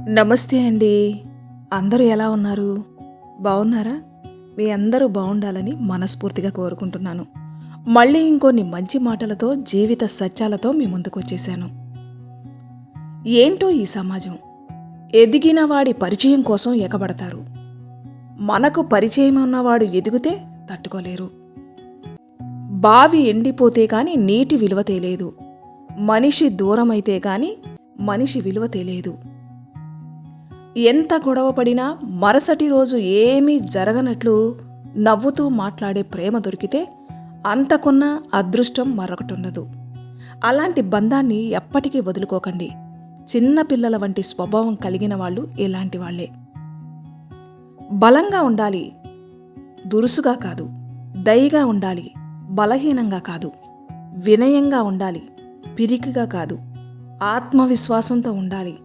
నమస్తే అండి. అందరూ ఎలా ఉన్నారు? బాగున్నారా? మీ అందరూ బాగుండాలని మనస్ఫూర్తిగా కోరుకుంటున్నాను. మళ్ళీ ఇంకొన్ని మంచి మాటలతో జీవిత సత్యాలతో మీ ముందుకు వచ్చేసాను ఏంటో ఈ సమాజం? ఎదిగిన వాడి పరిచయం కోసం ఎగబడతారు. మనకు పరిచయం ఉన్నవాడు ఎదిగితే తట్టుకోలేరు. బావి ఎండిపోతే కాని నీటి విలువ తెలియదు మనిషి దూరమైతే కాని మనిషి విలువ తెలియదు ఎంత గొడవ పడినా మరుసటి రోజు ఏమీ జరగనట్లు నవ్వుతూ మాట్లాడే ప్రేమ దొరికితే అంతకున్న అదృష్టం మరొకటి ఉండదు అలాంటి బంధాన్ని ఎప్పటికీ వదులుకోకండి. చిన్న పిల్లల వంటి స్వభావం కలిగిన వాళ్ళు ఇలాంటి వాళ్ళే. బలంగా ఉండాలి. దురుసుగా కాదు. దయగా ఉండాలి. బలహీనంగా కాదు. వినయంగా ఉండాలి. పిరికిగా కాదు. ఆత్మవిశ్వాసంతో ఉండాలి.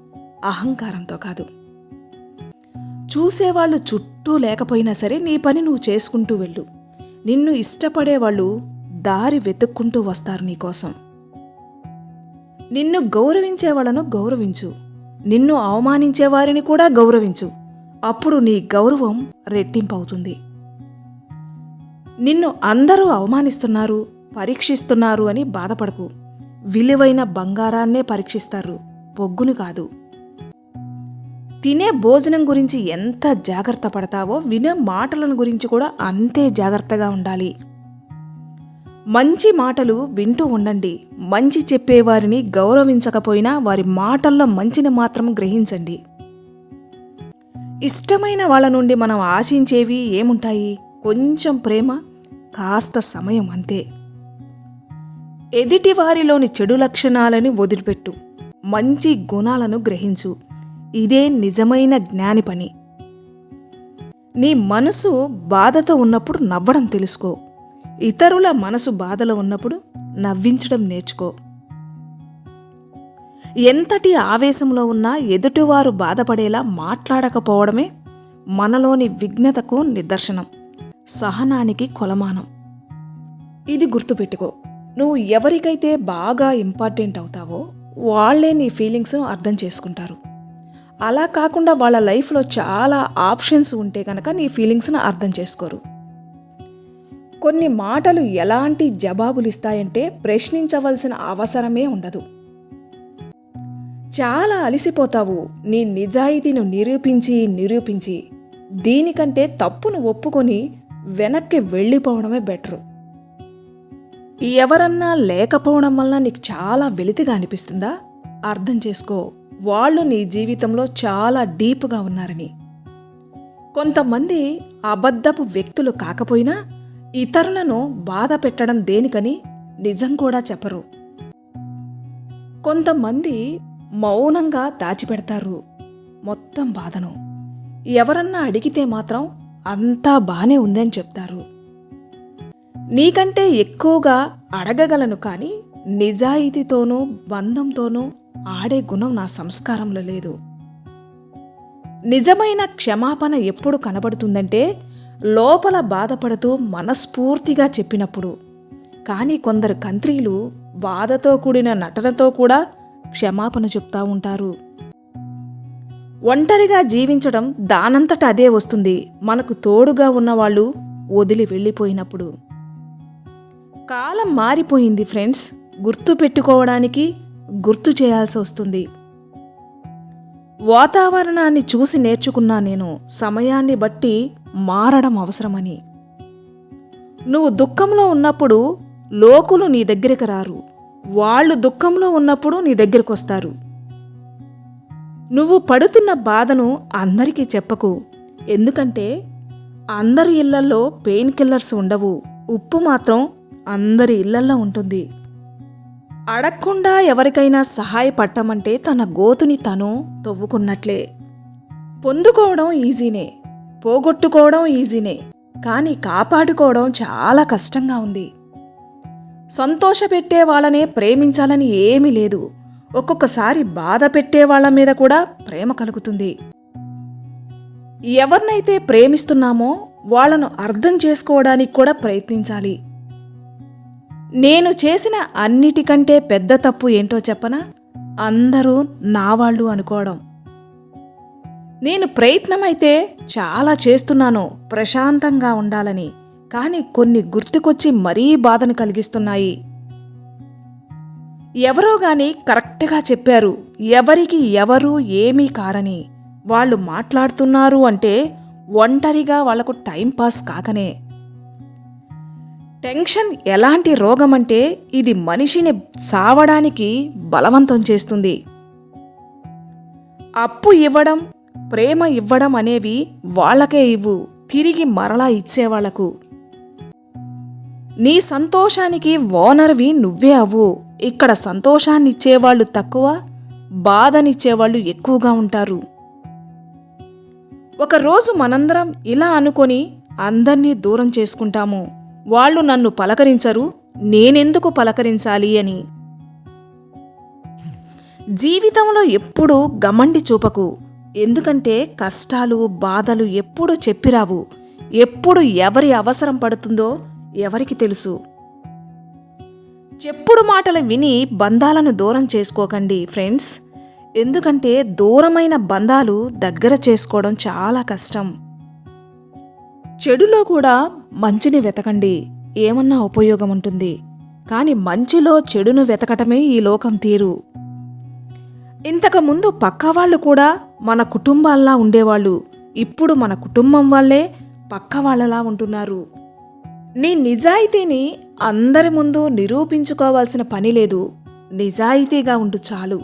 అహంకారంతో కాదు. చూసేవాళ్ళు చుట్టూ లేకపోయినా సరే నీ పని నువ్వు చేసుకుంటూ వెళ్ళు. నిన్ను ఇష్టపడేవాళ్ళు దారి వెతుక్కుంటూ వస్తారు నీకోసం నిన్ను గౌరవించే వాళ్ళను గౌరవించు. నిన్ను అవమానించే వారిని కూడా గౌరవించు. అప్పుడు నీ గౌరవం రెట్టింపవుతుంది. నిన్ను అందరూ అవమానిస్తున్నారు పరీక్షిస్తున్నారు అని బాధపడకు. విలువైన బంగారాన్నే పరీక్షిస్తారు. బొగ్గును కాదు. తినే భోజనం గురించి ఎంత జాగ్రత్త పడతావో వినే మాటలను గురించి కూడా అంతే జాగ్రత్తగా ఉండాలి. మంచి మాటలు వింటూ ఉండండి. మంచి చెప్పేవారిని గౌరవించకపోయినా వారి మాటల్లో మంచిని మాత్రం గ్రహించండి. ఇష్టమైన వాళ్ళ నుండి మనం ఆశించేవి ఏముంటాయి? కొంచెం ప్రేమ కాస్త సమయం అంతే. ఎదిటి వారిలోని చెడు లక్షణాలని వదిలిపెట్టు. మంచి గుణాలను గ్రహించు. ఇదే నిజమైన జ్ఞాని పని. నీ మనసు బాధతో ఉన్నప్పుడు నవ్వడం తెలుసుకో. ఇతరుల మనసు బాధలో ఉన్నప్పుడు నవ్వించడం నేర్చుకో. ఎంతటి ఆవేశంలో ఉన్నా ఎదుటివారు బాధపడేలా మాట్లాడకపోవడమే మనలోని విఘ్నతకు నిదర్శనం సహనానికి కొలమానం. ఇది గుర్తుపెట్టుకో. నువ్వు ఎవరికైతే బాగా ఇంపార్టెంట్ అవుతావో వాళ్ళే నీ ఫీలింగ్స్ను అర్థం చేసుకుంటారు. అలా కాకుండా వాళ్ళ లైఫ్లో చాలా ఆప్షన్స్ ఉంటే కనుక నీ ఫీలింగ్స్ని అర్థం చేసుకోరు. కొన్ని మాటలు ఎలాంటి జవాబులు ఇస్తాయంటే ప్రశ్నించవలసిన అవసరమే ఉండదు. చాలా అలసిపోతావు. నీ నిజాయితీను నిరూపించి నిరూపించి దీనికంటే తప్పును ఒప్పుకొని వెనక్కి వెళ్ళిపోవడమే బెటరు. ఎవరన్నా లేకపోవడం వల్ల నీకు చాలా వెలితిగా అనిపిస్తుందా? అర్థం చేసుకో. వాళ్ళు నీ జీవితంలో చాలా డీప్గా ఉన్నారని. కొంతమంది అబద్ధపు వ్యక్తులు కాకపోయినా ఇతరులను బాధ పెట్టడం దేనికని నిజం కూడా చెప్పరు. కొంతమంది మౌనంగా దాచిపెడతారు మొత్తం బాధను. ఎవరన్నా అడిగితే మాత్రం అంతా బానే ఉందని చెప్తారు. నీకంటే ఎక్కువగా అడగగలను కానీ నిజాయితీతోనూ బంధంతోనూ ఆడే గుణం నా సంస్కారంలో లేదు. నిజమైన క్షమాపణ ఎప్పుడు కనబడుతుందంటే లోపల బాధపడుతూ మనస్ఫూర్తిగా చెప్పినప్పుడు. కానీ కొందరు కంత్రీలు బాధతో కూడిన నటనతో కూడా క్షమాపణ చెప్తా ఉంటారు. ఒంటరిగా జీవించడం దానంతట అదే వస్తుంది. మనకు తోడుగా ఉన్నవాళ్ళు వదిలి వెళ్ళిపోయినప్పుడు. కాలం మారిపోయింది ఫ్రెండ్స్. గుర్తు పెట్టుకోవడానికి గుర్తు చేయాల్సి వస్తుంది. వాతావరణాన్ని చూసి నేర్చుకున్నా నేను సమయాన్ని బట్టి మారడం అవసరమని. నువ్వు దుఃఖంలో ఉన్నప్పుడు లోకులు నీ దగ్గరికి రారు. వాళ్ళు దుఃఖంలో ఉన్నప్పుడు నీ దగ్గరికి వస్తారు నువ్వు పడుతున్న బాధను అందరికీ చెప్పకు. ఎందుకంటే అందరి ఇళ్ళలో పెయిన్ కిల్లర్స్ ఉండవు. ఉప్పు మాత్రం అందరి ఇళ్ళల్లో ఉంటుంది. అడగకుండా ఎవరికైనా సహాయపడటమంటే తన గోతుని తను తవ్వుకున్నట్లే. పొందుకోవడం ఈజీనే పోగొట్టుకోవడం ఈజీనే కానీ కాపాడుకోవడం చాలా కష్టంగా ఉంది. సంతోషపెట్టే వాళ్ళనే ప్రేమించాలని ఏమీ లేదు. ఒక్కొక్కసారి బాధ పెట్టే వాళ్ళ మీద కూడా ప్రేమ కలుగుతుంది. ఎవరినైతే ప్రేమిస్తున్నామో వాళ్ళను అర్థం చేసుకోవడానికి కూడా ప్రయత్నించాలి. నేను చేసిన అన్నిటికంటే పెద్ద తప్పు ఏంటో చెప్పనా? అందరూ నా వాళ్ళు అనుకోవడం. నేను ప్రయత్నమైతే చాలా చేస్తున్నాను ప్రశాంతంగా ఉండాలని కానీ కొన్ని గుర్తుకొచ్చి మరీ బాధను కలిగిస్తున్నాయి. ఎవరో గాని కరెక్ట్గా చెప్పారు ఎవరికి ఎవరు ఏమీ కారని. వాళ్ళు మాట్లాడుతున్నారు అంటే ఒంటరిగా వాళ్ళకు టైంపాస్ కాకనే. టెన్షన్ ఎలాంటి రోగం అంటే ఇది మనిషిని సావడానికి బలవంతం చేస్తుంది. అప్పు ఇవ్వడం ప్రేమ ఇవ్వడం అనేవి వాళ్ళకే ఇవ్వు తిరిగి మరలా ఇచ్చేవాళ్ళకు నీ సంతోషానికి ఓనర్వి నువ్వే అవ్వు. ఇక్కడ సంతోషాన్నిచ్చేవాళ్ళు తక్కువ బాధనిచ్చేవాళ్ళు ఎక్కువగా ఉంటారు. ఒకరోజు మనందరం ఇలా అనుకొని అందర్నీ దూరం చేసుకుంటాము. వాళ్ళు నన్ను పలకరించరు నేనెందుకు పలకరించాలి అని. జీవితంలో ఎప్పుడూ గమండి చూపకు. ఎందుకంటే కష్టాలు బాధలు ఎప్పుడు చెప్పిరావు. ఎప్పుడు ఎవరి అవసరం పడుతుందో ఎవరికి తెలుసు. చెప్పుడు మాటలు విని బంధాలను దూరం చేసుకోకండి ఫ్రెండ్స్. ఎందుకంటే దూరమైన బంధాలు దగ్గర చేసుకోవడం చాలా కష్టం. చెడులో కూడా మంచిని వెతకండి ఏమన్నా ఉపయోగం ఉంటుంది కాని మంచిలో చెడును వెతకటమే ఈ లోకం తీరు. ఇంతకుముందు పక్కవాళ్ళు కూడా మన కుటుంబాల్లా ఉండేవాళ్ళు. ఇప్పుడు మన కుటుంబం వాళ్ళే పక్క వాళ్ళలా ఉంటున్నారు. నీ నిజాయితీని అందరి ముందు నిరూపించుకోవాల్సిన పని లేదు. నిజాయితీగా ఉండు చాలు.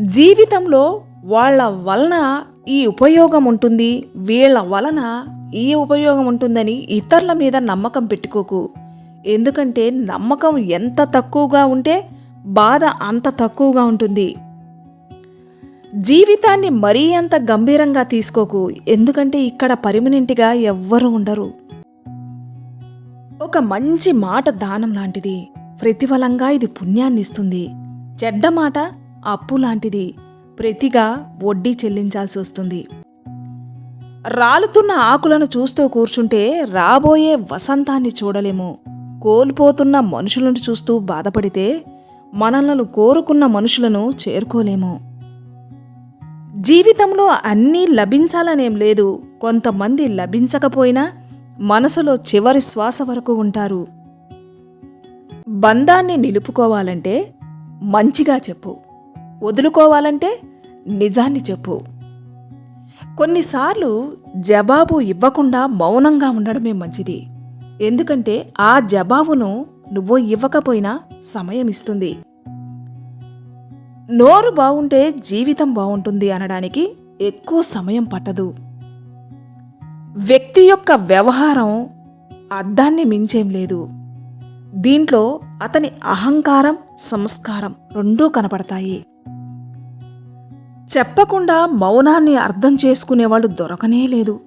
జీవితంలో వాళ్ళ వలన ఈ ఉపయోగం ఉంటుంది వీళ్ళ వలన ఈ ఉపయోగం ఉంటుందని ఇతరుల మీద నమ్మకం పెట్టుకోకు. ఎందుకంటే నమ్మకం ఎంత తక్కువగా ఉంటే బాధ అంత తక్కువగా ఉంటుంది. జీవితాన్ని మరీ అంత గంభీరంగా తీసుకోకు. ఎందుకంటే ఇక్కడ పర్మనెంట్గా ఎవ్వరూ ఉండరు. ఒక మంచి మాట దానం లాంటిది. ప్రతిఫలంగా ఇది పుణ్యాన్నిస్తుంది చెడ్డ మాట అప్పు లాంటిది. ప్రతిగా వడ్డీ చెల్లించాల్సి వస్తుంది. రాలుతున్న ఆకులను చూస్తూ కూర్చుంటే రాబోయే వసంతాన్ని చూడలేము. కోల్పోతున్న మనుషులను చూస్తూ బాధపడితే మనలను కోరుకున్న మనుషులను చేరుకోలేము. జీవితంలో అన్నీ లభించాలనేం లేదు. కొంతమంది లభించకపోయినా మనసులో చివరి శ్వాస వరకు ఉంటారు. బంధాన్ని నిలుపుకోవాలంటే మంచిగా చెప్పు. వదులుకోవాలంటే నిజాన్ని చెప్పు. కొన్నిసార్లు జవాబు ఇవ్వకుండా మౌనంగా ఉండడమే మంచిది. ఎందుకంటే ఆ జవాబును నువ్వు ఇవ్వకపోయినా సమయం ఇస్తుంది. నోరు బాగుంటే జీవితం బాగుంటుంది అనడానికి ఎక్కువ సమయం పట్టదు. వ్యక్తి యొక్క వ్యవహారం అద్దాన్ని మించేం లేదు. దీంట్లో అతని అహంకారం సంస్కారం రెండూ కనపడతాయి. చెప్పకుండా మౌనాన్ని అర్థం చేసుకునేవాళ్ళు దొరకనే లేదు.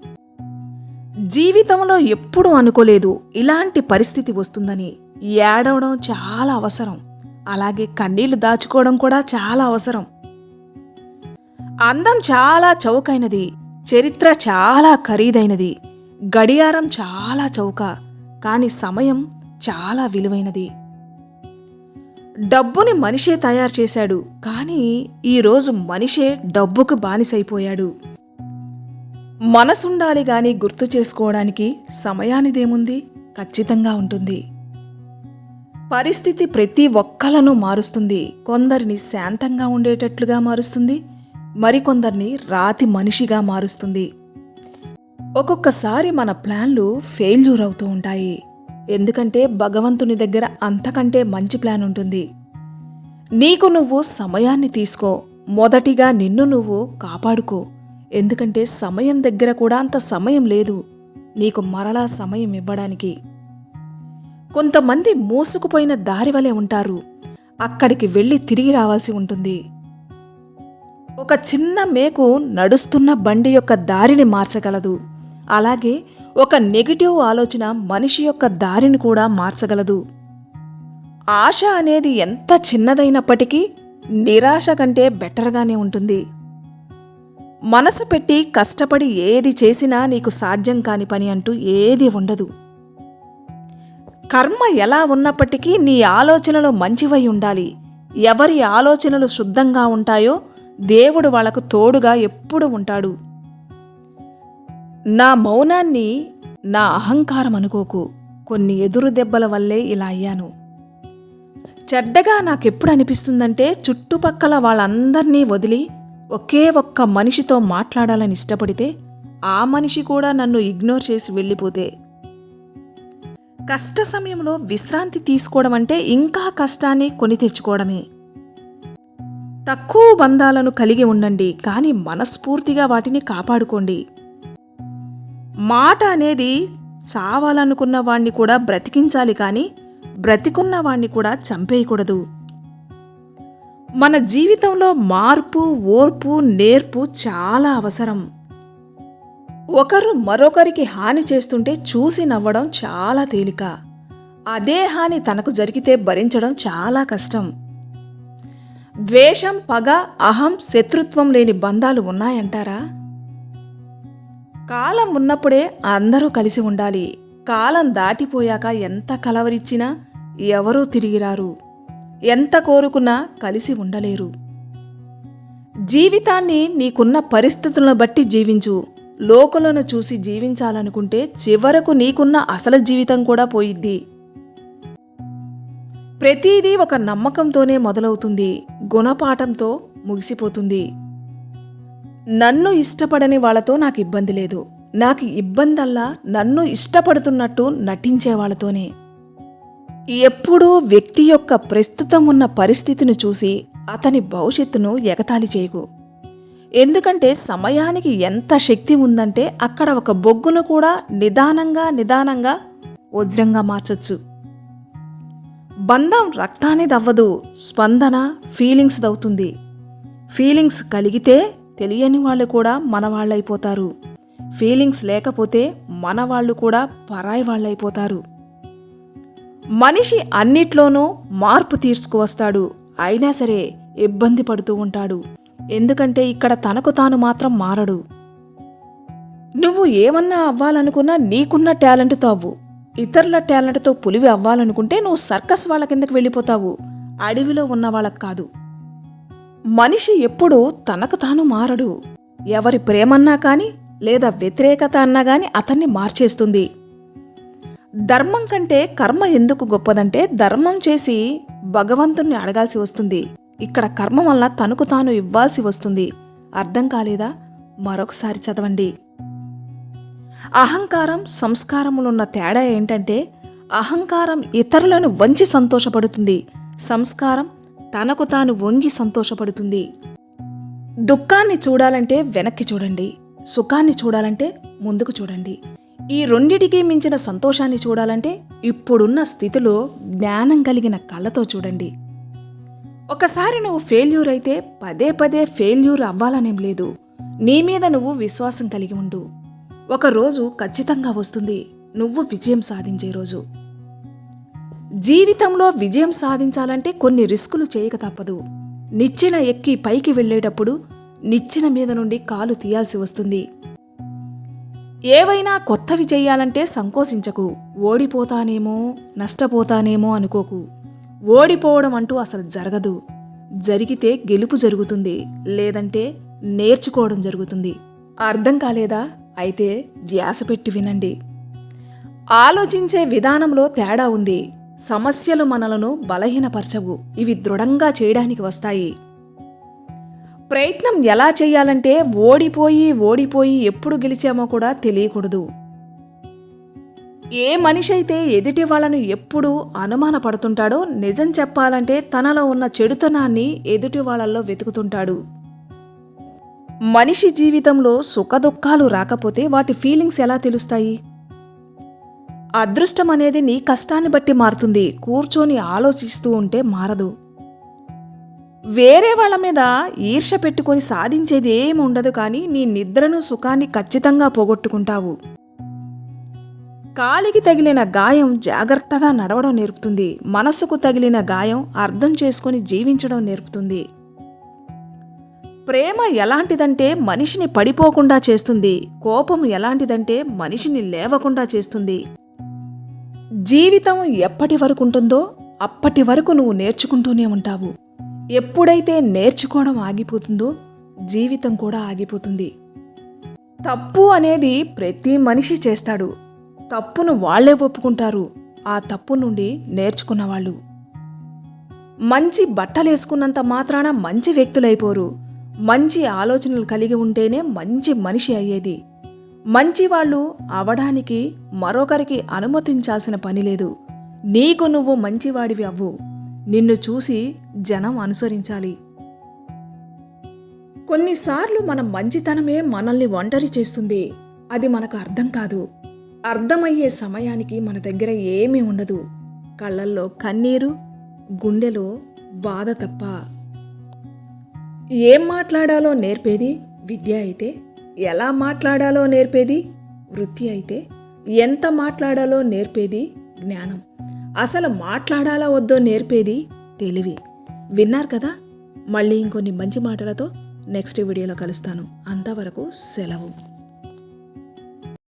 జీవితంలో ఎప్పుడూ అనుకోలేదు ఇలాంటి పరిస్థితి వస్తుందని ఏడవడం చాలా అవసరం. అలాగే కన్నీళ్ళు దాచుకోవడం కూడా చాలా అవసరం. అందం చాలా చౌకైనది చరిత్ర చాలా ఖరీదైనది గడియారం చాలా చౌక కాని సమయం చాలా విలువైనది. డబ్బుని మనిషే తయారు చేశాడు కానీ ఈరోజు మనిషే డబ్బుకు బానిసైపోయాడు. మనసుండాలి గాని గుర్తు చేసుకోవడానికి సమయానిదేముంది? ఖచ్చితంగా ఉంటుంది. పరిస్థితి ప్రతి ఒక్కలను మారుస్తుంది. కొందరిని శాంతంగా ఉండేటట్లుగా మారుస్తుంది. మరికొందరిని రాతి మనిషిగా మారుస్తుంది. ఒక్కొక్కసారి మన ప్లాన్లు ఫెయిల్యూర్ అవుతూ ఉంటాయి. ఎందుకంటే భగవంతుని దగ్గర అంతకంటే మంచి ప్లాన్ ఉంటుంది. నీకు నువ్వు సమయాన్ని తీసుకో. మొదటిగా నిన్ను నువ్వు కాపాడుకో. ఎందుకంటే సమయం దగ్గర కూడా అంత సమయం లేదు. నీకు మరలా సమయం ఇవ్వడానికి. కొంతమంది మూసుకుపోయిన దారి వలె ఉంటారు. అక్కడికి వెళ్ళి తిరిగి రావాల్సి ఉంటుంది. ఒక చిన్న మేకు నడుస్తున్న బండి యొక్క దారిని మార్చగలదు. అలాగే ఒక నెగిటివ్ ఆలోచన మనిషి యొక్క దారిని కూడా మార్చగలదు. ఆశ అనేది ఎంత చిన్నదైనప్పటికీ నిరాశ కంటే బెటర్గానే ఉంటుంది. మనసు పెట్టి కష్టపడి ఏది చేసినా నీకు సాధ్యం కాని పని అంటూ ఏది ఉండదు. కర్మ ఎలా ఉన్నప్పటికీ నీ ఆలోచనలు మంచివై ఉండాలి. ఎవరి ఆలోచనలు శుద్ధంగా ఉంటాయో దేవుడు వాళ్ళకు తోడుగా ఎప్పుడు ఉంటాడు. నా మౌనాన్ని నా అహంకారం అనుకోకు. కొన్ని ఎదురు దెబ్బల వల్లే ఇలా అయ్యాను. చెడ్డగా నాకెప్పుడు అనిపిస్తుందంటే చుట్టుపక్కల వాళ్ళందర్నీ వదిలి ఒకే ఒక్క మనిషితో మాట్లాడాలని ఇష్టపడితే ఆ మనిషి కూడా నన్ను ఇగ్నోర్ చేసి వెళ్ళిపోతే. కష్ట సమయంలో విశ్రాంతి తీసుకోవడం అంటే ఇంకా కష్టాన్ని కొని తెచ్చుకోవడమే. తక్కువ బంధాలను కలిగి ఉండండి కానీ మనస్ఫూర్తిగా వాటిని కాపాడుకోండి. మాట అనేది చావాలనుకున్న వాణ్ణి కూడా బ్రతికించాలి కానీ బ్రతికున్న వాణ్ణి కూడా చంపేయకూడదు. మన జీవితంలో మార్పు ఓర్పు నేర్పు చాలా అవసరం. ఒకరు మరొకరికి హాని చేస్తుంటే చూసి నవ్వడం చాలా తేలిక. అదే హాని తనకు జరిగితే భరించడం చాలా కష్టం. ద్వేషం పగ అహం శత్రుత్వం లేని బంధాలు ఉన్నాయంటారా? కాలం ఉన్నప్పుడే అందరూ కలిసి ఉండాలి. కాలం దాటిపోయాక ఎంత కలవరిచ్చినా ఎవరూ తిరిగిరారు ఎంత కోరుకున్నా కలిసి ఉండలేరు. జీవితాన్ని నీకున్న పరిస్థితులను బట్టి జీవించు. లోకులను చూసి జీవించాలనుకుంటే చివరకు నీకున్న అసలు జీవితం కూడా పోయిద్ది. ప్రతిదీ ఒక నమ్మకంతోనే మొదలవుతుంది. గుణపాఠంతో ముగిసిపోతుంది. నన్ను ఇష్టపడని వాళ్ళతో నాకు ఇబ్బంది లేదు. నాకు ఇబ్బందల్లా నన్ను ఇష్టపడుతున్నట్టు నటించే వాళ్ళతోనే. ఎప్పుడూ వ్యక్తి యొక్క ప్రస్తుతం ఉన్న పరిస్థితిని చూసి అతని భవిష్యత్తును ఎగతాళి చేయకు. ఎందుకంటే సమయానికి ఎంత శక్తి ఉందంటే అక్కడ ఒక బొగ్గును కూడా నిదానంగా నిదానంగా వజ్రంగా మార్చొచ్చు. బంధం రక్తానిదవ్వదు స్పందన ఫీలింగ్స్ దవుతుంది ఫీలింగ్స్ కలిగితే తెలియని వాళ్ళు కూడా మనవాళ్ళైపోతారు. ఫీలింగ్స్ లేకపోతే మన వాళ్ళు కూడా పరాయి వాళ్ళైపోతారు. మనిషి అన్నిట్లోనూ మార్పు తీసుకువస్తాడు అయినా సరే ఇబ్బంది పడుతూ ఉంటాడు. ఎందుకంటే ఇక్కడ తనకు తాను మాత్రం మారడు. నువ్వు ఏమన్నా అవ్వాలనుకున్నా నీకున్న టాలెంట్తో అవ్వు. ఇతరుల టాలెంట్తో పులివి అవ్వాలనుకుంటే నువ్వు సర్కస్ వాళ్ళ కిందకి వెళ్ళిపోతావు. అడవిలో ఉన్న వాళ్ళకు కాదు. మనిషి ఎప్పుడూ తనకు తాను మారడు. ఎవరి ప్రేమన్నా కానీ లేదా వ్యతిరేకత అన్నా కానీ అతన్ని మార్చేస్తుంది. ధర్మం కంటే కర్మ ఎందుకు గొప్పదంటే ధర్మం చేసి భగవంతుణ్ణి అడగాల్సి వస్తుంది. ఇక్కడ కర్మ వల్ల తనకు తాను ఇవ్వాల్సి వస్తుంది. అర్థం కాలేదా? మరొకసారి చదవండి. అహంకారం సంస్కారములున్న తేడా ఏంటంటే అహంకారం ఇతరులను వంచి సంతోషపడుతుంది. సంస్కారం తనకు తాను వంగి సంతోషపడుతుంది. దుఃఖాన్ని చూడాలంటే వెనక్కి చూడండి. సుఖాన్ని చూడాలంటే ముందుకు చూడండి. ఈ రెండిటికి మించిన సంతోషాన్ని చూడాలంటే ఇప్పుడున్న స్థితిలో జ్ఞానం కలిగిన కళ్ళతో చూడండి. ఒకసారి నువ్వు ఫెయిల్యూర్ అయితే పదే పదే ఫెయిల్యూర్ అవ్వాలనేం లేదు. నీ మీద నువ్వు విశ్వాసం కలిగి ఉండు. ఒకరోజు ఖచ్చితంగా వస్తుంది. నువ్వు విజయం సాధించే రోజు. జీవితంలో విజయం సాధించాలంటే కొన్ని రిస్కులు చేయక తప్పదు. నిచ్చెన ఎక్కి పైకి వెళ్ళేటప్పుడు నిచ్చెన మీద నుండి కాలు తీయాల్సి వస్తుంది. ఏవైనా కొత్తవి చేయాలంటే సంకోచించకు. ఓడిపోతానేమో నష్టపోతానేమో అనుకోకు. ఓడిపోవడం అంటూ అసలు జరగదు. జరిగితే గెలుపు జరుగుతుంది. లేదంటే నేర్చుకోవడం జరుగుతుంది. అర్థం కాలేదా? అయితే ధ్యాస పెట్టి వినండి. ఆలోచించే విధానంలో తేడా ఉంది. సమస్యలు మనలను బలహీనపరచవు. ఇవి దృఢంగా చేయడానికి వస్తాయి. ప్రయత్నం ఎలా చేయాలంటే ఓడిపోయి ఓడిపోయి ఎప్పుడు గెలిచామో కూడా తెలియకూడదు. ఏ మనిషి అయితే ఎదుటి వాళ్ళను ఎప్పుడూ అనుమానపడుతుంటాడో నిజం చెప్పాలంటే తనలో ఉన్న చెడుతనాన్ని ఎదుటి వాళ్ళల్లో వెతుకుతుంటాడు. మనిషి జీవితంలో సుఖదుఖాలు రాకపోతే వాటి ఫీలింగ్స్ ఎలా తెలుస్తాయి? అదృష్టం అనేది నీ కష్టాన్ని బట్టి మారుతుంది. కూర్చొని ఆలోచిస్తూ ఉంటే మారదు. వేరే వాళ్ళ మీద ఈర్ష పెట్టుకొని సాధించేది ఏమి ఉండదు కానీ నీ నిద్రను సుఖాన్ని ఖచ్చితంగా పోగొట్టుకుంటావు. కాలికి తగిలిన గాయం జాగ్రత్తగా నడవడం నేర్పుతుంది. మనసుకు తగిలిన గాయం అర్థం చేసుకుని జీవించడం నేర్పుతుంది. ప్రేమ ఎలాంటిదంటే మనిషిని పడిపోకుండా చేస్తుంది. కోపం ఎలాంటిదంటే మనిషిని లేవకుండా చేస్తుంది. జీవితం ఎప్పటి వరకు ఉంటుందో అప్పటి వరకు నువ్వు నేర్చుకుంటూనే ఉంటావు. ఎప్పుడైతే నేర్చుకోవడం ఆగిపోతుందో జీవితం కూడా ఆగిపోతుంది. తప్పు అనేది ప్రతి మనిషి చేస్తాడు. తప్పును వాళ్ళే ఒప్పుకుంటారు. ఆ తప్పు నుండి నేర్చుకున్నవాళ్ళు మంచి బట్టలేసుకున్నంత మాత్రాన మంచి వ్యక్తులైపోరు. మంచి ఆలోచనలు కలిగి ఉంటేనే మంచి మనిషి అయ్యేది. మంచి వాళ్ళు అవడానికి మరొకరికి అనుమతించాల్సిన పని లేదు. నీకు నువ్వు మంచివాడివి అవ్వు. నిన్ను చూసి జనం అనుసరించాలి. కొన్నిసార్లు మన మంచితనమే మనల్ని ఒంటరి చేస్తుంది. అది మనకు అర్థం కాదు. అర్థమయ్యే సమయానికి మన దగ్గర ఏమీ ఉండదు. కళ్ళల్లో కన్నీరు గుండెలో బాధ తప్ప. ఏం మాట్లాడాలో నేర్పేది విద్య అయితే ఎలా మాట్లాడాలో నేర్పేది? వృత్తి అయితే ఎంత మాట్లాడాలో నేర్పేది? జ్ఞానం. అసలు మాట్లాడాలా వద్దో నేర్పేది? తెలివి. విన్నారు కదా? మళ్ళీ ఇంకొన్ని మంచి మాటలతో నెక్స్ట్ వీడియోలో కలుస్తాను. అంతవరకు సెలవు.